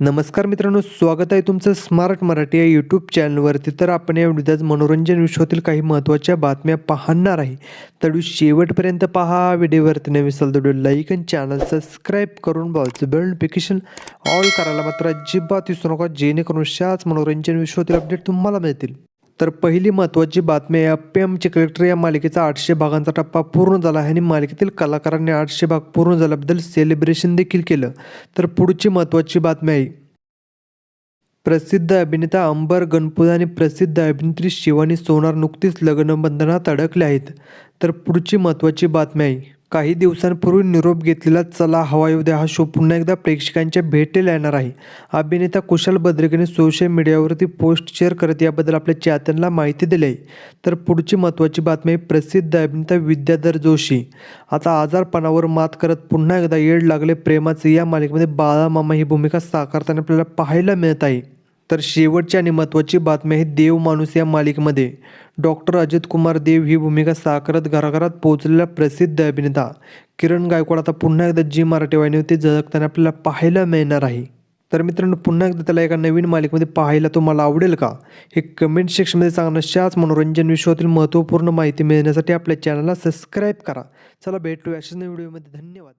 नमस्कार मित्रांनो स्वागत आहे तुमचं स्मार्ट मराठी या यूट्यूब चॅनलवरती तर आपण या व्हिडिओत मनोरंजन विश्वातील काही महत्त्वाच्या बातम्या पाहणार आहे. तर शेवटपर्यंत पहा. व्हिडिओवरती नवीन असेल तर लाईक आणि चॅनल सबस्क्राईब करून बॉलचं बेल नोटिफिकेशन ऑल करायला मात्र अजिबात विसरू नका. जेणेकरून अशाच मनोरंजन विश्वातील अपडेट तुम्हाला मिळतील. तर पहिली महत्त्वाची बातमी आहे अप्पमचे कलेक्टर या मालिकेचा आठशे भागांचा टप्पा पूर्ण झाला आहे आणि मालिकेतील कलाकारांनी आठशे भाग पूर्ण झाल्याबद्दल सेलिब्रेशन देखील केलं. तर पुढची महत्त्वाची बातमी आहे. प्रसिद्ध अभिनेता अंबर गणपुत आणि प्रसिद्ध अभिनेत्री शिवानी सोनार नुकतीच लग्नबंधनात अडकले आहेत. तर पुढची महत्त्वाची बातमी आहे. काही दिवसांपूर्वी निरोप घेतलेला चला हवा येऊ द्या हा शो पुन्हा एकदा प्रेक्षकांच्या भेटेला येणार आहे. अभिनेता कुशल बद्रिकेने सोशल मीडियावरती पोस्ट शेअर करत याबद्दल आपल्या चाहत्यांना माहिती दिली आहे. तर पुढची महत्त्वाची बातमी आहे प्रसिद्ध अभिनेता विद्याधर जोशी. आता आजारपणावर मात करत पुन्हा एकदा येड लागले प्रेमाचे या मालिकेमध्ये बाळामामा ही भूमिका साकारताना आपल्याला पाहायला मिळत आहे. तर शेवटची आणि महत्त्वाची बातमी आहे देव माणूस या मालिकेमध्ये. डॉक्टर अजित कुमार देव ही भूमिका साकारत घराघरात पोहोचलेला प्रसिद्ध अभिनेता. किरण गायकवाड आता पुन्हा एकदा जी मराठी वाहिनीवरती झळकताना आपल्याला पाहायला मिळणार आहे. तर मित्रांनो पुन्हा एकदा त्याला एका नवीन मालिकेमध्ये पाहायला तुम्हाला आवडेल का? हे कमेंट सेक्शनमध्ये सांगा अशाच मनोरंजन विश्वातील महत्त्वपूर्ण माहिती मिळण्यासाठी आपल्या चॅनलला सबस्क्राईब करा. चला भेटूया अशाच व्हिडिओमध्ये धन्यवाद.